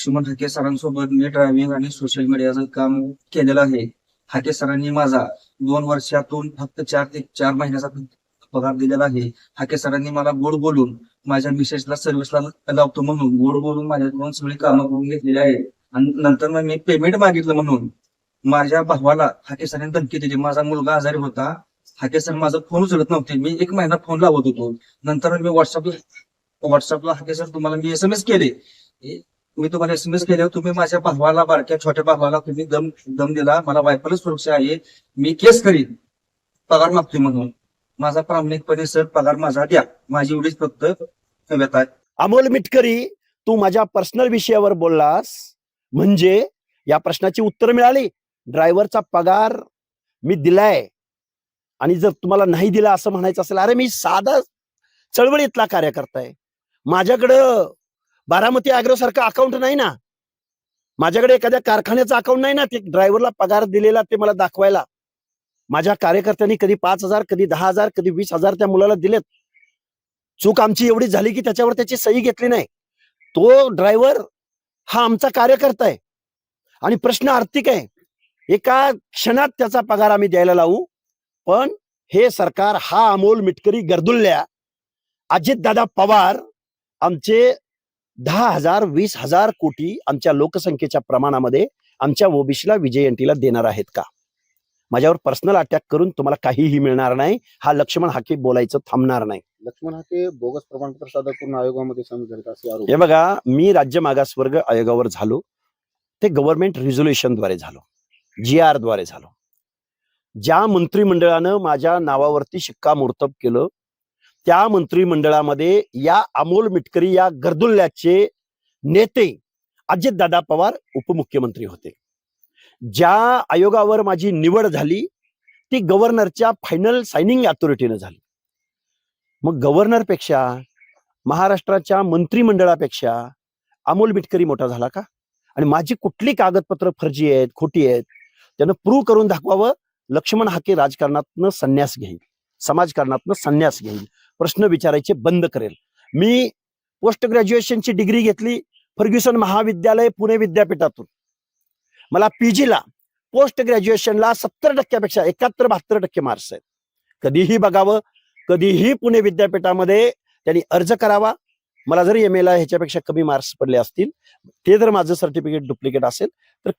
लक्ष्मण हाके सरांसोबत मी ड्रायव्हिंग आणि सोशल मीडियाचं काम केलेलं आहे. हाके सरांनी माझा दोन वर्षातून फक्त चार ते चार महिन्याचा पगार दिलेला आहे. हाके सरांनी मला गोड बोलून माझ्या मिसेसला सर्व्हिसला लावतो म्हणून गोड बोलून माझ्याकडून सगळी कामं करून घेतलेली आहे. आणि नंतर मग मी पेमेंट मागितलं म्हणून माझ्या भावाला हाके सरांनी धमकी दिली. माझा मुलगा आजारी होता. हाके सर माझा फोन उचलत नव्हते. मी एक महिना फोन लावत होतो. नंतर मी व्हॉट्सअपला व्हॉट्सअपला हाके सर तुम्हाला मी एस एम एस केले. मी तुम्हाला एसएमएस केल्यावर तुम्ही माझ्या भावाला बारक्या छोट्या भावाला तुम्ही दम दम दिला. मला वायफळ सुरक्षा आहे. मी केस करीन. पगार मागतोय म्हणून. माझा प्रामाणिकपणे सर पगार माझा द्या. माझी एवढीच फक्त व्यथा आहे. अमोल मिटकरी तू माझ्या पर्सनल विषयावर बोललास. म्हणजे या प्रश्नाची उत्तर मिळाली. ड्रायव्हरचा पगार मी दिलाय. आणि जर तुम्हाला नाही दिला असं म्हणायचं असेल अरे मी साधा चळवळीतला कार्यकर्ता आहे. माझ्याकडं बारामती अॅग्रो सारखं अकाउंट नाही ना. माझ्याकडे एखाद्या कारखान्याचं अकाउंट नाही ना ते ड्रायव्हरला पगार दिलेला ते मला दाखवायला. माझ्या कार्यकर्त्यांनी कधी पाच हजार कधी दहा हजार कधी वीस हजार त्या मुलाला दिलेत. चूक आमची एवढी झाली की त्याच्यावर त्याची सही घेतली नाही. तो ड्रायव्हर हा आमचा कार्यकर्ता आहे. आणि प्रश्न आर्थिक आहे. एका क्षणात त्याचा पगार आम्ही द्यायला लावू पण हे सरकार हा अमोल मिटकरी गर्दुल्ल्या अजितदादा पवार आमचे दहा हजार वीस हजार कोटी आमच्या लोकसंख्येच्या प्रमाणामध्ये आमच्या ओबीसीला विजयंतीला देणार आहेत का? माझ्यावर पर्सनल अटॅक करून तुम्हाला काहीही मिळणार नाही. हा लक्ष्मण हाके बोलायचं थांबणार नाही. लक्ष्मण हाके बोगस प्रमाणपत्र सादर करून आयोगामध्ये हे बघा मी राज्य मागासवर्ग आयोगावर झालो. ते गव्हर्नमेंट रिझोल्युशनद्वारे झालो. जी आरद्वारे झालो. ज्या मंत्रिमंडळानं माझ्या नावावरती शिक्कामोर्तब केलं त्या मंत्रिमंडळामध्ये या अमोल मिटकरी या गर्दुल्ल्याचे नेते अजितदादा पवार उपमुख्यमंत्री होते. ज्या आयोगावर माझी निवड झाली ती गव्हर्नरच्या फायनल सायनिंग अथॉरिटीनं झाली. मग गव्हर्नरपेक्षा महाराष्ट्राच्या मंत्रिमंडळापेक्षा अमोल मिटकरी मोठा झाला का? आणि माझी कुठली कागदपत्र फर्जी आहेत खोटी आहेत त्यानं प्रूव्ह करून दाखवावं? लक्ष्मण हाके राजकारणातनं संन्यास घेईल समाजकारणातनं संन्यास घेईल प्रश्न विचारायचे बंद करेल. मी पोस्ट ग्रॅज्युएशनची डिग्री घेतली फर्ग्युसन महाविद्यालय पुणे विद्यापीठातून. मला पीजीला पोस्ट ग्रॅज्युएशनला सत्तर टक्क्यापेक्षा एकाहत्तर बहात्तर टक्के मार्क्स आहेत. कधीही बघावं कधीही पुणे विद्यापीठामध्ये त्यांनी अर्ज करावा मला जरी एम ला ह्याच्यापेक्षा कमी मार्क्स पडले असतील ते जर माझं सर्टिफिकेट डुप्लिकेट असेल तर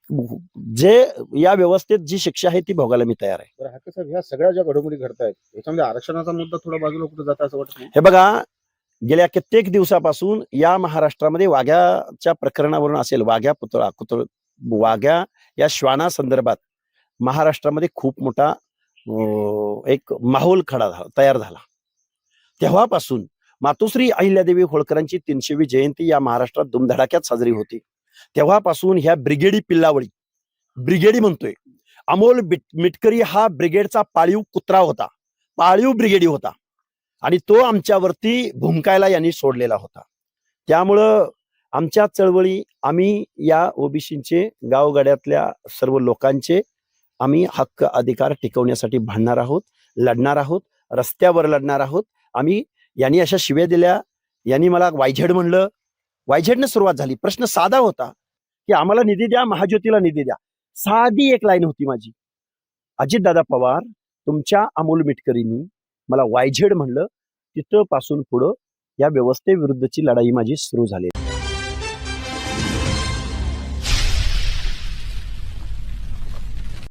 जे या व्यवस्थेत जी शिक्षा आहे ती भोगायला मी तयार आहे. साहेब ह्या सगळ्या ज्या घडामोडी घडतायत याच्यामध्ये आरक्षणाचा मुद्दा थोडा बाजूला कुठे जाता असं वाटत हे बघा गेल्या कित्येक दिवसापासून या महाराष्ट्रामध्ये वाघ्याच्या प्रकरणावरून असेल वाघ्या पुतळा पुतळ वाघ्या या श्वाना संदर्भात महाराष्ट्रामध्ये खूप मोठा एक माहोल खडा तयार झाला. तेव्हापासून मातोश्री अहिल्यादेवी होळकरांची तीनशेवी जयंती या महाराष्ट्रात धुमधडाक्यात साजरी होती. तेव्हापासून ह्या ब्रिगेडी पिल्लावळी ब्रिगेडी म्हणतोय अमोल मिटकरी हा ब्रिगेडचा पाळीव कुत्रा होता पाळीव ब्रिगेडी होता. आणि तो आमच्यावरती भुंकायला यांनी सोडलेला होता. त्यामुळं आमच्या चळवळी आम्ही या ओबीसीचे गावगाड्यातल्या सर्व लोकांचे आम्ही हक्क अधिकार टिकवण्यासाठी भांडणार आहोत लढणार आहोत रस्त्यावर लढणार आहोत. आम्ही यांनी अशा शिव्या दिल्या. यांनी मला वायझेड म्हणलं. वायझेडनं सुरुवात झाली. प्रश्न साधा होता की आम्हाला निधी द्या महाज्योतीला निधी द्या. साधी एक लाईन होती माझी. अजितदादा पवार तुमच्या अमोल मिटकरींनी मला वायझेड म्हणलं. तिथं पासून पुढं या व्यवस्थेविरुद्धची लढाई माझी सुरू झाली.